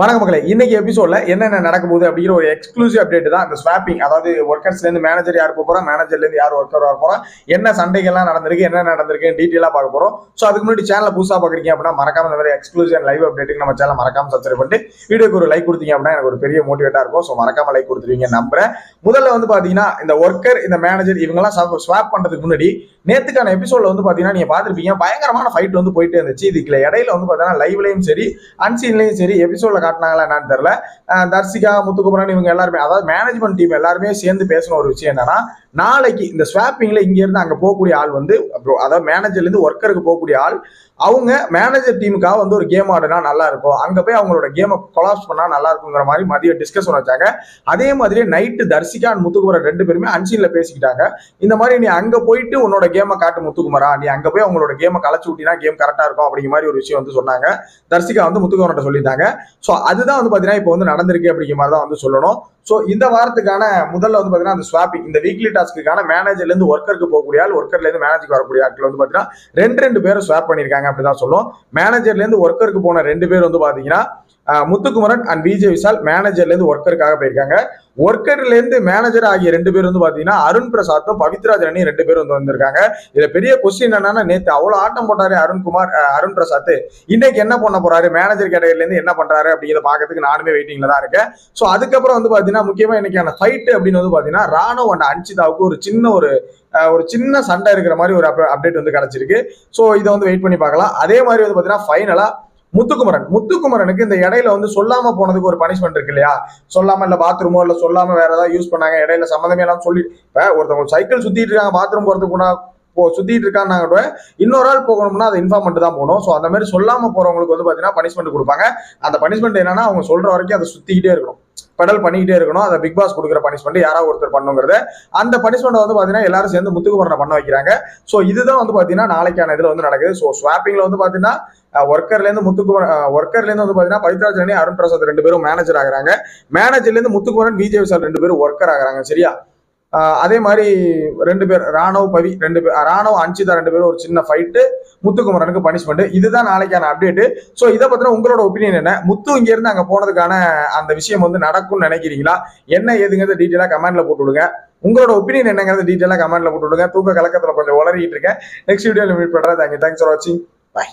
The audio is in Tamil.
வணக்க மக்களே. இன்னைக்கு எபிசோட்ல என்னென்ன நடக்க போகுது அப்படிங்கிற ஒரு எக்ஸ்க்ளூசிவ் அப்டேட் தான் அந்த ஸ்வாப்பிங் அதாவது ஒர்க்கர்ஸ்ல இருந்து மேனேஜர் யார் போக மேனேஜர்ல இருந்து யார் ஒர்க்கர் வர போறோம் என்ன சண்டைகள்லாம் நடந்திருக்கு? என்ன நடந்திருக்கு டீட்டெயிலா பார்க்க போறோம். ஸோ அதுக்கு முன்னாடி சேனல புதுசா பாக்குறீங்க அப்படின்னா மறக்காம இந்த மாதிரி எக்ஸ்க்ளூசிவ் அண்ட் லைவ் அப்டேட்டுக்கு நம்ம சேனல் மறக்காம சப்ஸ்கிரைப் பண்ணிட்டு வீடியோக்கு ஒரு லைக் கொடுத்தீங்க அப்படின்னா எனக்கு ஒரு பெரிய மோட்டிவேட்டா இருக்கும். ஸோ மறக்காம லைக் கொடுத்துருவீங்க நம்புறேன். முதல்ல வந்து பாத்தீங்கன்னா இந்த ஒர்க்கர் இந்த மேனேஜர் இவங்கெல்லாம் ஸ்வாப் பண்றதுக்கு முன்னாடி நேத்துக்கான எபிசோட்ல வந்து பாத்தீங்கன்னா நீங்க பாத்திருப்பீங்க பயங்கரமான ஃபைட் வந்து போயிட்டே இருந்துச்சு. இதுக்குள்ள இடையில வந்து பாத்தீங்கன்னா லைவ்லயும் சரி அன்சீன்லயும் சரி எபிசோட்ல காட்டினாங்களா என்னன்னு தெரியல. தர்சிகா முத்துக்குமரன் இவங்க எல்லாருமே அதாவது மேனேஜ்மெண்ட் டீம் எல்லாருமே சேர்ந்து பேசின ஒரு விஷயம் என்னன்னா நாளைக்கு இந்த ஸ்வாப்பிங்கில் இங்கேருந்து அங்கே போகக்கூடிய ஆள் வந்து அப்புறம் அதாவது மேனேஜர்லேருந்து ஒர்க்கருக்கு போகக்கூடிய ஆள் அவங்க மேனேஜர் டீமுக்காக வந்து ஒரு கேம் ஆடுனா நல்லா இருக்கும். அங்கே போய் அவங்களோட கேமை கொலாப்ஸ் பண்ணால் நல்லா இருக்குங்கிற மாதிரி மதியம் டிஸ்கஷன் வச்சாங்க. அதே மாதிரி நைட்டு தர்சிகா அண்ட் முத்துக்குமரன் ரெண்டு பேருமே அன்சீனில் பேசிக்கிட்டாங்க. இந்த மாதிரி நீ அங்கே போயிட்டு உன்னோட கேமை காட்டு முத்துக்குமரா. நீ அங்கே போய் அவங்களோட கேமை களைச்சு விட்டினா கேம் கரெக்டாக இருக்கும் அப்படிங்கிற மாதிரி ஒரு விஷயம் வந்து சொன்னாங்க. தர்சிகா வந்து முத்துக்குமரன் சொல்லிட்டாங்க ஸோ அதுதான் வந்து பார்த்தீங்கன்னா இப்போ வந்து நடந்திருக்கு அப்படிங்கிற மாதிரி தான் வந்து சொல்லணும். ஸோ இந்த வாரத்துக்கான முதல்ல வந்து பார்த்தீங்கன்னா அந்த ஸ்வாப்பிங் இந்த வீக்லி டாஸ்க்குக்கான மேனேஜர்லேருந்து ஒர்க்கருக்கு போகக்கூடிய ஆள் ஒர்க்கர்லேருந்து மேனேஜருக்கு வரக்கூடிய ஆட்கள் வந்து பார்த்தீங்கன்னா ரெண்டு ரெண்டு பேரும் ஸ்வாப் பண்ணியிருக்காங்க அப்படி தான் சொல்லுவோம் மேனேஜர்லேருந்து ஒர்க்கருக்கு போன ரெண்டு பேர் வந்து பார்த்தீங்கன்னா முத்துக்குமரன் அண்ட் விஜய் விஷால் மேனேஜர்லேருந்து ஒர்க்கருக்காக போயிருக்காங்க. ஒர்க்கர்லேருந்து மேனேஜர் ஆகிய ரெண்டு பேர் வந்து பார்த்தீங்கன்னா அருண் பிரசாத்தும் பவித்ரா ஜனனி ரெண்டு பேரும் வந்து வந்திருக்காங்க. இதில் பெரிய கொஸ்டின் என்னன்னா நேற்று அவ்வளோ ஆட்டம் போட்டாரு அருண்குமார் அருண் பிரசாத் இன்னைக்கு என்ன பண்ண போறாரு? மேனேஜர் கேட்டகரிலேருந்து என்ன பண்றாரு? அப்படிங்கிறத பார்க்கறதுக்கு நானுமே வெயிட்டிங்ல தான் இருக்கேன். ஸோ அதுக்கப்புறம் வந்து பாத்தீங்கன்னா முக்கியமாக இன்னைக்கான ஃபைட்டு அப்படின்னு வந்து பார்த்தீங்கன்னா ராணுவ அண்ட் அன்சிதாவுக்கு ஒரு சின்ன ஒரு ஒரு சின்ன சண்டை இருக்கிற மாதிரி ஒரு அப்டேட் வந்து கிடச்சிருக்கு. ஸோ இதை வந்து வெயிட் பண்ணி பார்க்கலாம். அதே மாதிரி வந்து பார்த்தீங்கன்னா ஃபைனலாக முத்துக்குமரன். முத்துக்குமரனுக்கு இந்த இடையில வந்து சொல்லாம போனதுக்கு ஒரு பனிஷ்மெண்ட் இருக்கு இல்லையா? சொல்லாம இல்ல பாத்ரூமோ இல்ல சொல்லாம வேற ஏதாவது யூஸ் பண்ணாங்க இடையில சம்மந்தமே எல்லாம் சொல்லி ஒருத்தவங்க சைக்கிள் சுத்திட்டு இருக்காங்க பாத்ரூம் போறதுக்கு இப்போ போ சுத்திட்டு இருக்கான்னு கூட இன்னொரு ஆள் போகணும்னா அதை இன்ஃபார்ம் பண்ணிட்டு தான் போகணும். ஸோ அந்த மாதிரி சொல்லாம போறவங்களுக்கு வந்து பாத்தீங்கன்னா பனிஷ்மெண்ட் கொடுப்பாங்க. அந்த பனிஷ்மெண்ட் என்னன்னா அவங்க சொல்ற வரைக்கும் அதை சுத்திக்கிட்டே இருக்கணும். பெடல் பண்ணிக்கிட்டே இருக்கணும். அதை பிக் பாஸ் கொடுக்குற பனிஷ்மெண்ட் யாராவது ஒருத்தர் பண்ணுங்கிறத. அந்த பனிஷ்மெண்ட் வந்து பார்த்தீங்கன்னா எல்லாரும் சேர்ந்து முத்துக்குமரனை பண்ண வைக்கிறாங்க. ஸோ இதுதான் வந்து பார்த்தீங்கன்னா நாளைக்கான இதில் வந்து நடக்குது. ஸோ ஸ்வாப்பிங்கில் வந்து பார்த்தீங்கன்னா ஒர்க்கர்ல இருந்து முத்துக்குமரன் ஒர்க்கர்ல இருந்து வந்து பாத்தீங்கன்னா பவித்ரா ஜனனி அருண் பிரசாத் ரெண்டு பேரும் மேனேஜர் ஆகுறாங்க. மேனேஜர்ல இருந்து முத்துக்குமரன் விஜய் விசால் ரெண்டு பேரும் ஒர்க்கர் ஆகுறாங்க சரியா? அதே மாதிரி ரெண்டு பேர் ராணவ் பவி ரெண்டு பேர் ராணவ் அன்சிதா ரெண்டு பேரும் ஒரு சின்ன ஃபைட்டு முத்துக்குமரனுக்கு பனிஷ்மெண்ட் இதுதான் நாளைக்கான அப்டேட்டு ஸோ இதை பத்தின உங்களோட ஒப்பீனியன் என்ன? முத்து இங்கேருந்து அங்கே போனதுக்கான அந்த விஷயம் வந்து நடக்கும்னு நினைக்கிறீங்களா? என்ன ஏதுங்கிறத டீட்டெயிலாக கமெண்ட்ல போட்டு விடுங்க. உங்களோட ஒப்பீனியன் என்னங்கிறத டீட்டெயிலாக கமெண்ட்ல போட்டு விடுங்க. தூக்க கலக்கத்தில் கொஞ்சம் உளறிட்டு இருக்கேன். நெக்ஸ்ட் வீடியோவில் மீட் பண்ணுறேன் தேங்க்யூ தேங்க்ஸ் ஃபார் வாட்சிங் பாய்